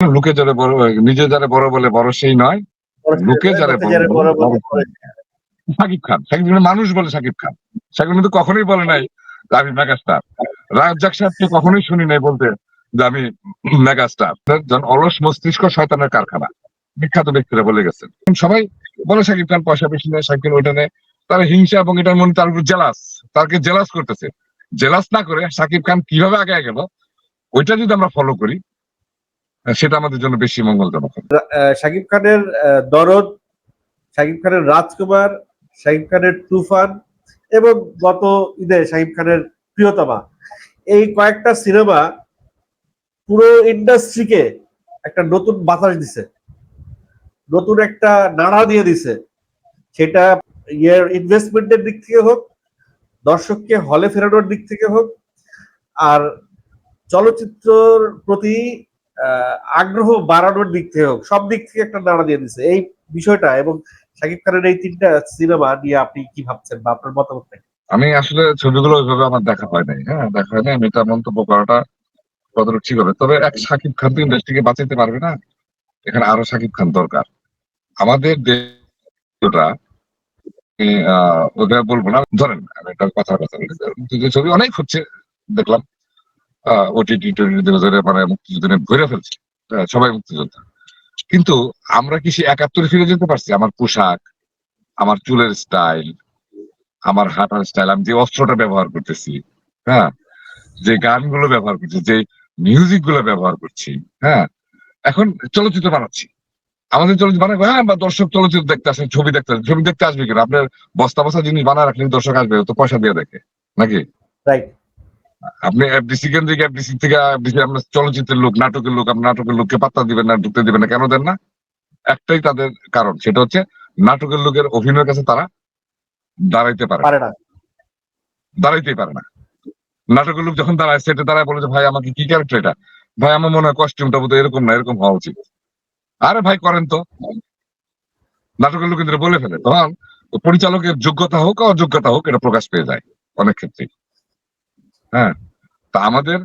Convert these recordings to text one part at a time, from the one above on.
লোকে যারা বড় নিজে যারা বড় বলে বড় সেই নয়। লোকে যারা সাকিব খান সাকিব খান মানুষ বলে সাকিব খান। সাকিব কিন্তু কখনোই বলে নাই আমি মেগাস্টার রাজ্জাক সাহেবকে কখনোই শুনি নাই বলতে যে আমি মেগাস্টার জন অলস মস্তিষ্ক শয়তানের কারখানা। বিখ্যাত ব্যক্তিরা বলে গেছেন। সবাই বলে সাকিব খান পয়সা বেশি নেয় সাকিব খান ওইটা নেয়। তার হিংসা এবং এটার মনে তার উপর জেলাস তাকে জেলাস করতেছে। জেলাস না করে সাকিব খান কীভাবে আগে গেল ওইটা যদি আমরা ফলো করি সেটা আমাদের জন্য বেশি মঙ্গলজনক শাকিব খানের দরদ, শাকিব খানের রাজকুমার, শাকিব খানের তুফান এবং গত ঈদে শাকিব খানের প্রিয়তমা। এই কয়েকটা সিনেমা পুরো ইন্ডাস্ট্রিকে একটা নতুন বাতাস দিছে। নতুন একটা নাড়া দিয়ে দিছে। সেটা ইয়ের ইনভেস্টমেন্টের দিক থেকে হোক, দর্শককে হলে ফেরানোর দিক থেকে হোক, আর চলচ্চিত্রর প্রতি আগ্রহ বাড়ানোর দিক থেকে হোক, সব দিক থেকে একটা নাড়া দিয়ে দিচ্ছে এই বিষয়টা এবং শাকিব খানের এই তিনটা সিনেমা নিয়ে আপনি কি ভাবছেন বা আপনার মতামত? আমি আসলে ছবিগুলো ওইভাবে আমার দেখা হয় নাই হ্যাঁ দেখা হয় নাই। আমি এটা মন্তব্য করাটা কতটুকু ঠিক হবে? তবে এক সাকিব খান তো ইন্ডাস্ট্রিকে বাঁচাইতে পারবে না। এখানে আরও সাকিব খান দরকার। আমাদের দেশটা বলব না। ধরেন, আমি একটা কথার কথা বলি। ছবি অনেক হচ্ছে, দেখলাম। ওটিটি ধরে মানে মুক্তিযুদ্ধ ঘুরে ফেলছে। সবাই মুক্তিযোদ্ধা। কিন্তু আমরা কি সে একাত্তরে ফিরে যেতে পারছি? আমার পোশাক, আমার চুলের স্টাইল আমার হাঁটার স্টাইল আমি যে অস্ত্রটা ব্যবহার করতেছি হ্যাঁ যে গানগুলো ব্যবহার করছি, যে মিউজিকগুলো ব্যবহার করছি হ্যাঁ এখন চলচ্চিত্র বানাচ্ছি। আমাদের চলচ্চিত্র বানাবো হ্যাঁ বা দর্শক চলচ্চিত্র দেখতে আসে ছবি দেখতে আসে ছবি দেখতে আসবে কিনা? আপনার বস্তা বস্তা জিনিস বানায় রাখলে দর্শক আসবে, তো পয়সা দিয়ে দেখে, নাকি? রাইট আপনি এফডিসি কেন্দ্রিক এফডিসি থেকে এফডিসি আপনার চলচ্চিত্রের লোক নাটকের লোক আপনার নাটকের লোককে পাত্তা দিবেন না ঢুকতে দিবেন না কেন দেন না? একটাই তাদের কারণ সেটা হচ্ছে নাটকের লোকের অভিনয়ের কাছে তারা দাঁড়াইতে পারে না। দাঁড়াইতেই পারে না। নাটকের লোক যখন দাঁড়ায় সেটা দাঁড়ায় বলে যে ভাই আমাকে কি ক্যারেক্টার এটা? ভাই আমার মনে হয় কস্টিউমটা বোধহয় এরকম না এরকম হওয়া উচিত। আরে ভাই করেন তো। নাটকের লোক কিন্তু বলে ফেলে। তখন পরিচালকের যোগ্যতা হোক অযোগ্যতা হোক এটা প্রকাশ পেয়ে যায় অনেক ক্ষেত্রে হ্যাঁ তা আমাদের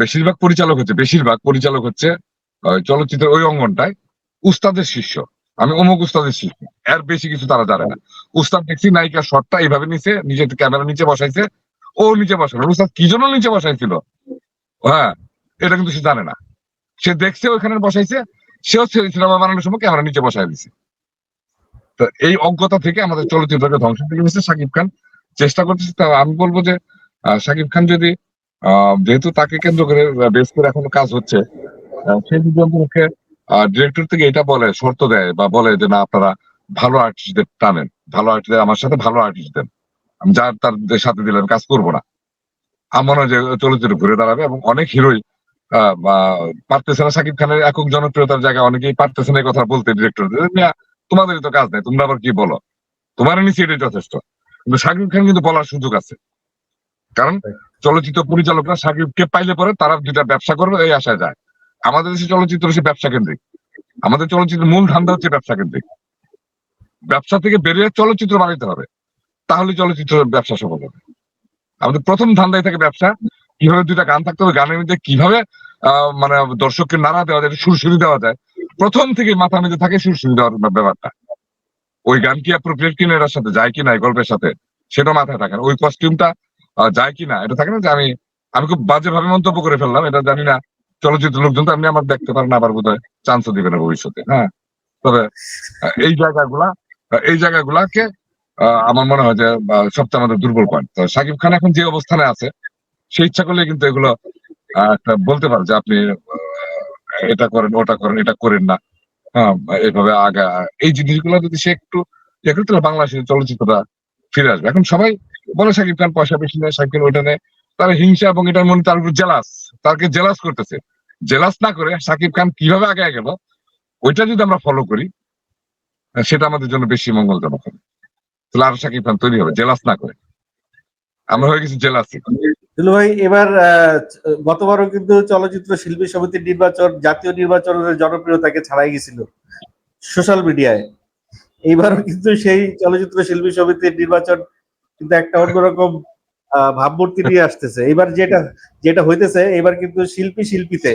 বেশিরভাগ পরিচালক হচ্ছে, বেশিরভাগ পরিচালক হচ্ছে চলচ্চিত্রের ওই অঙ্গনটায় উস্তাদের শিষ্য। আমি অমুক উস্তাদের শিষ্য, এর বেশি কিছু তারা জানে না। উস্তাদ দেখছি, নায়িকা শটটা এইভাবে নিচে নিজের ক্যামেরা নিচে বসাইছে, ও নিচে বসানো উস্তাদ কি জন্য নিচে বসাইছিল? হ্যাঁ এটা কিন্তু সে জানে না। সে দেখছে ওইখানে বসাইছে, সেও সিনেমা বানানোর সময় ক্যামেরা নিচে বসাই দিছে। তো এই অজ্ঞতা থেকে আমাদের চলচ্চিত্রকে ধ্বংস করে গেছে সাকিব খান। চেষ্টা করতেছে আমি বলব যে সাকিব খান যদি যেহেতু তাকে কেন্দ্র করে বেস করে এখন কাজ হচ্ছে সে যদি ডিরেক্টর থেকে এটা বলে, শর্ত দেয় বা বলে যে না, আপনারা ভালো আর্টিস্টদের টানেন, ভালো আর্টিস্টদের আমার সাথে ভালো আর্টিস্ট দেন। আমি যার তার সাথে দিলেন কাজ করব না। আমার যে চলচ্চিত্র ঘুরে দাঁড়াবে এবং অনেক হিরোই পারতেছে না সাকিব খানের একক জনপ্রিয়তার জায়গায়, অনেকেই পারতেছে না এই কথা বলতে ডিরেক্টর তোমাদেরই তো কাজ নেই, তোমরা আবার কি বলো? তোমার নিচে এটাই যথেষ্ট। কিন্তু সাকিব খান কিন্তু বলার সুযোগ আছে। কারণ চলচ্চিত্র পরিচালকরা সাকিবকে পাইলে পরে তারা দুটা ব্যবসা করবে এই আশায় যায়। আমাদের দেশে চলচ্চিত্র হচ্ছে ব্যবসা কেন্দ্রিক। আমাদের চলচ্চিত্র মূল ধান্দা হচ্ছে ব্যবসা কেন্দ্রিক। ব্যবসা থেকে বেরিয়ে চলচ্চিত্র বানাইতে হবে। তাহলে চলচ্চিত্র ব্যবসা সফল হবে। আমাদের প্রথম ধান্দায় থাকে ব্যবসা। কীভাবে দুইটা গান থাকতে হবে গানের মধ্যে কীভাবে আহ, মানে দর্শককে নাড়া দেওয়া যায় সুরসুরি দেওয়া যায়। প্রথম থেকে মাথা মধ্যে থাকে সুরসুরি দেওয়ার ব্যাপারটা। ওই গান কি অ্যাপ্রোপ্রিয়েট কিনা এটার সাথে যায় কিনা এই গল্পের সাথে সেটা মাথায় থাকে ওই কস্টিউমটা যায় কিনা, এটা থাকে না যে আমি আমি খুব বাজে ভাবে মন্তব্য করে ফেললাম, এটা জানি না চলচ্চিত্র লোকজন তো এমনি আমার দেখতে পারেন আবার বোধ হয় চান্সও দিবে না ভবিষ্যতে হ্যাঁ? তবে এই জায়গাগুলা এই জায়গাগুলাকে আমার মনে হয় যে সবচেয়ে আমাদের দুর্বল পয়েন্ট সাকিব খান এখন যে অবস্থানে আছে, সে ইচ্ছা করলে কিন্তু এগুলো বলতে পারে যে আপনি এটা করেন, ওটা করেন, এটা করেন না হ্যাঁ এইভাবে আগা, এই জিনিসগুলো যদি সে একটু বাংলাদেশের চলচ্চিত্রটা ফিরে আসবে। এখন সবাই বলে সাকিব খান পয়সা বেশি নেয়, সাকিব খান ওইটা নেয়। তার হিংসা এবং এটার মনে তার উপর জেলাস তাকে জেলাস করতেছে। জেলাস না করে সাকিব খান কীভাবে আগে গেল, ওইটা যদি আমরা ফলো করি, সেটা আমাদের জন্য বেশি মঙ্গলজনক হবে। তাহলে আরও সাকিব খান তৈরি হবে, জেলাস না করে। আমরা হয়ে গেছি জেলাসি ভাই, এবার গতবারও কিন্তু চলচ্চিত্র শিল্পী সমিতির নির্বাচন, জাতীয় নির্বাচনের জনপ্রিয়তাকে ছাড়াই গেছিল সোশ্যাল মিডিয়ায়। এইবারও কিন্তু সেই চলচ্চিত্র শিল্পী সমিতির নির্বাচন কিন্তু একটা অন্যরকম ভাবমূর্তি নিয়ে আসতেছে। এবার যেটা যেটা হইতেছে এবার কিন্তু শিল্পী শিল্পীতে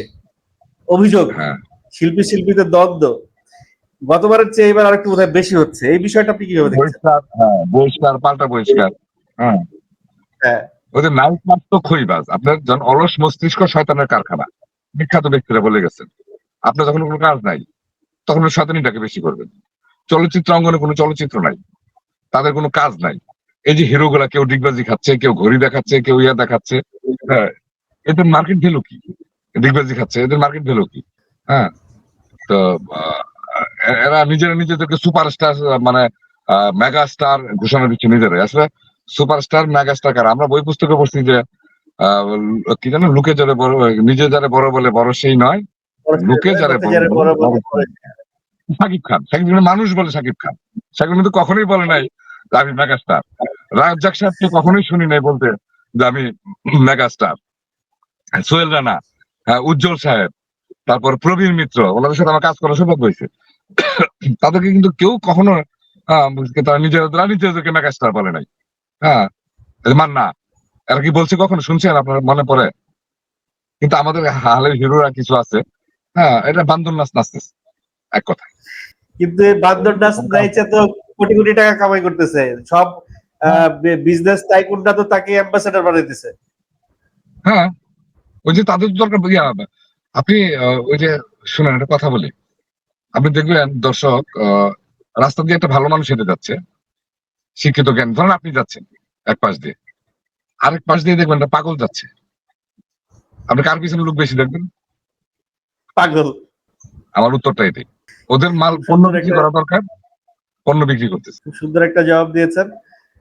অভিযোগ। হ্যাঁ। শিল্পী শিল্পীদের দ্বন্দ্ব। গতবারের চেয়ে এবার আরেকটু বোধহয় বেশি হচ্ছে। এই বিষয়টা আপনি কীভাবে বহিষ্কার হ্যাঁ বহিষ্কার পাল্টা বহিষ্কার। হ্যাঁ। হ্যাঁ। ওদের নায়ক মাত্র খইবাজ আপনার যখন অলস মস্তিষ্ক শয়তানের কারখানা বিখ্যাত ব্যক্তিরা বলে গেছেন। আপনার যখন কোনো কাজ নাই তখন শয়তানিটাকে বেশি করবেন। চলচ্চিত্র অঙ্গনে কোনো চলচ্চিত্র নাই। তাদের কোনো কাজ নাই। এই যে হিরো গুলা কেউ ডিগবাজি খাচ্ছে কেউ ঘড়ি দেখাচ্ছে কেউ ইয়া দেখাচ্ছে হ্যাঁ। এদের মার্কেট ভ্যালু কি? ডিগবাজি খাচ্ছে এদের মার্কেট ভ্যালু কি? হ্যাঁ। তো এরা নিজেরা নিজেদেরকে সুপারস্টার মানে মেগা স্টার ঘোষণা দিচ্ছে নিজেরাই। আসলে সুপারস্টার মেগা স্টার কার? আমরা বই পুস্তকে পড়ছি যে আহ, কি জানো? লোকে যারা বড় নিজে যারা বড় বলে বড় সেই নয়। লোকে যারা বড় সাকিব খান। সাকিব খান মানুষ বলে সাকিব খান। সাকিব কিন্তু কখনোই বলে নাই। আমি মেগা স্টার রাজ্জাক সাহেবকে কখনোই শুনি নাই বলতে যে আমি মেগা স্টার সোহেল রানা হ্যাঁ, উজ্জ্বল সাহেব তারপর প্রবীণ মিত্র ওনাদের সাথে আমার কাজ করা সৌভাগ্য হয়েছে। তাদেরকে কিন্তু কেউ কখনো তারা নিজেরা নিজেদেরকে মেগা স্টার বলে নাই। হ্যাঁ মান্না এরা কি বলছে কখনো শুনছেন আপনার মনে পড়ে? কিন্তু আমাদের হালের হিরোরা কিছু আছে। হ্যাঁ এটা বান্দর নাচ নাচতেছে এক কথা কিন্তু বান্দর নাচ নাইচে তো কোটি কোটি টাকা কামাই করতেছে। সব বিজনেস টাইকুনরা তো তাকে অ্যাম্বাসেডর বানাইতেছে। হ্যাঁ ওই যে তাদের দরকার ইয়া, আপনি ওই যে শুনেন একটা কথা বলি। আপনি দেখবেন দর্শক রাস্তা দিয়ে একটা ভালো মানুষ হেঁটে যাচ্ছে শিক্ষিত জ্ঞান। ধরেন আপনি যাচ্ছেন এক পাশ দিয়ে। আরেক পাশ দিয়ে দেখবেন একটা পাগল যাচ্ছে। আপনি কার পিছনে লোক বেশি দেখবেন? পাগল। আমার উত্তরটা এটাই। ওদের মাল পণ্য বিক্রি করা দরকার। পণ্য বিক্রি করতেছে। খুব সুন্দর একটা জবাব দিয়েছেন।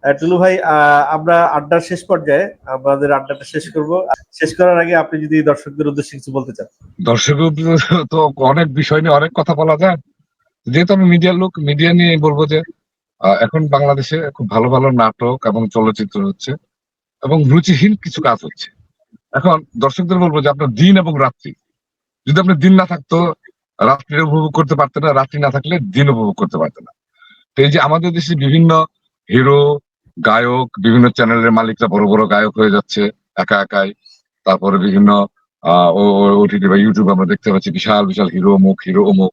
টুলু ভাই আমরা আড্ডার শেষ পর্যায়ে আমাদের আড্ডাটা শেষ করব। শেষ করার আগে আপনি যদি দর্শকদের উদ্দেশ্যে কিছু বলতে চান। দর্শক তো অনেক বিষয় নিয়ে অনেক কথা বলা যায়। যেহেতু আমি মিডিয়ার লোক মিডিয়া নিয়ে বলব যে এখন বাংলাদেশে খুব ভালো ভালো নাটক এবং চলচ্চিত্র হচ্ছে এবং রুচিহীন কিছু কাজ হচ্ছে। এখন দর্শকদের বলব যে আপনার দিন এবং রাত্রি। যদি আপনার দিন না থাকতো রাত্রি উপভোগ করতে পারতেন না রাত্রি না থাকলে দিন উপভোগ করতে পারতেন না। তো এই যে আমাদের দেশে বিভিন্ন হিরো, গায়ক, বিভিন্ন চ্যানেলের মালিকরা বড় বড় গায়ক হয়ে যাচ্ছে, একা একাই। তারপরে বিভিন্ন ওটিটি বা ইউটিউব আমরা দেখতে পাচ্ছি, বিশাল বিশাল হিরো অমুক হিরো অমুক।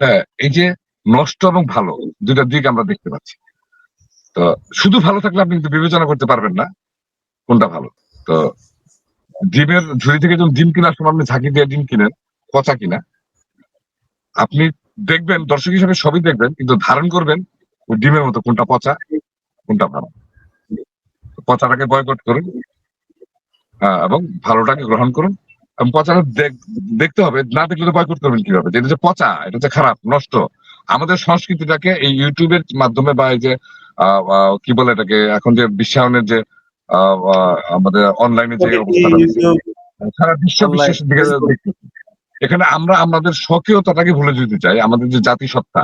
হ্যাঁ এই যে নষ্ট এবং ভালো দুইটা দিক আমরা দেখতে পাচ্ছি। তো শুধু ভালো থাকলে আপনি কিন্তু বিবেচনা করতে পারবেন না, কোনটা ভালো? তো ডিমের ঝুড়ি থেকে যখন ডিম কেনার সময় আপনি ঝাঁকি দিয়ে ডিম কিনেন, পচা কিনা। আপনি দেখবেন দর্শক হিসেবে সবই দেখবেন কিন্তু ধারণ করবেন ওই ডিমের মতো কোনটা পচা কোনটা ভালো। পচাটাকে বয়কট করুন এবং ভালোটাকে গ্রহণ করুন। এবং পচাটা দেখ- দেখতে হবে না দেখলে তো বয়কট করবেন কীভাবে? যেটা যে পচা এটা যে খারাপ নষ্ট। আমাদের সংস্কৃতিটাকে এই ইউটিউবের মাধ্যমে বা এই যে কি বলে এটাকে এখন যে বিশ্বায়নের যে আমাদের অনলাইনে যে অবস্থাটা সারা বিশ্ব বিশ্বের দিকে। এখানে আমরা আমাদের স্বকীয়তাটাকে ভুলে যেতে চাই আমাদের যে জাতিসত্তা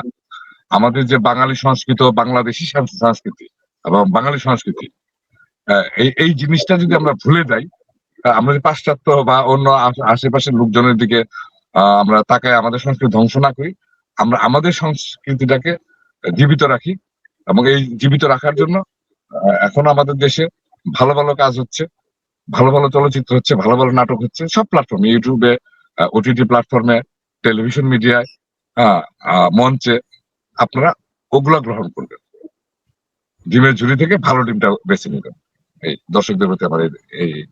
আমাদের যে বাঙালি সংস্কৃত বাংলাদেশি সংস্কৃতি এবং বাঙালি সংস্কৃতি। আহ, এই এই জিনিসটা যদি আমরা ভুলে যাই আমরা যে পাশ্চাত্য বা অন্য আশেপাশের লোকজনের দিকে আমরা তাকায় আমাদের সংস্কৃতি ধ্বংস না করি আমরা আমাদের সংস্কৃতিটাকে জীবিত রাখি এবং এই জীবিত রাখার জন্য এখন আমাদের দেশে ভালো ভালো কাজ হচ্ছে ভালো ভালো চলচ্চিত্র হচ্ছে ভালো ভালো নাটক হচ্ছে সব প্ল্যাটফর্মে ইউটিউবে ওটিটি প্ল্যাটফর্মে টেলিভিশন মিডিয়ায় মঞ্চে আপনারা ওগুলা গ্রহণ করবেন। ডিমের ঝুড়ি থেকে ভালো ডিমটা বেছে নেবেন। এই দর্শকদের প্রতি আমার এই-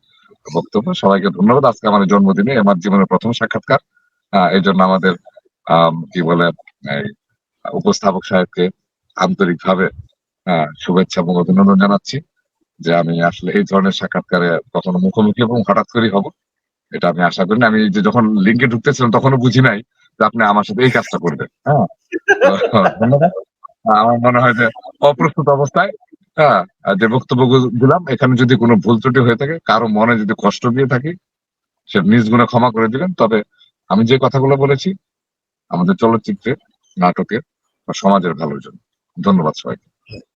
বক্তব্য। সবাইকে ধন্যবাদ। আজকে আমার জন্মদিনে আমার জীবনের প্রথম সাক্ষাৎকার। এই জন্য আমাদের আম, কি বলে উপস্থাপক সাহেবকে আন্তরিকভাবে শুভেচ্ছা এবং অভিনন্দন জানাচ্ছি যে আমি আসলে এই ধরনের সাক্ষাৎকারে কখনো মুখোমুখি এবং হঠাৎ করেই হব। এটা আমি আশা করি না। আমি যখন লিঙ্কে ঢুকতেছিলাম তখনও বুঝি নাই যে আপনি আমার সাথে এই কাজটা করবেন। হ্যাঁ? আমার মনে হয় যে অপ্রস্তুত অবস্থায় হ্যাঁ যে বক্তব্য দিলাম, এখানে যদি কোনো ভুল ত্রুটি হয়ে থাকে, কারও মনে যদি কষ্ট দিয়ে থাকি, সে নিজ গুণে ক্ষমা করে দিবেন। তবে আমি যে কথাগুলো বলেছি, আমাদের চলচ্চিত্রে, নাটকের বা সমাজের ভালোর জন্য। ধন্যবাদ সবাইকে।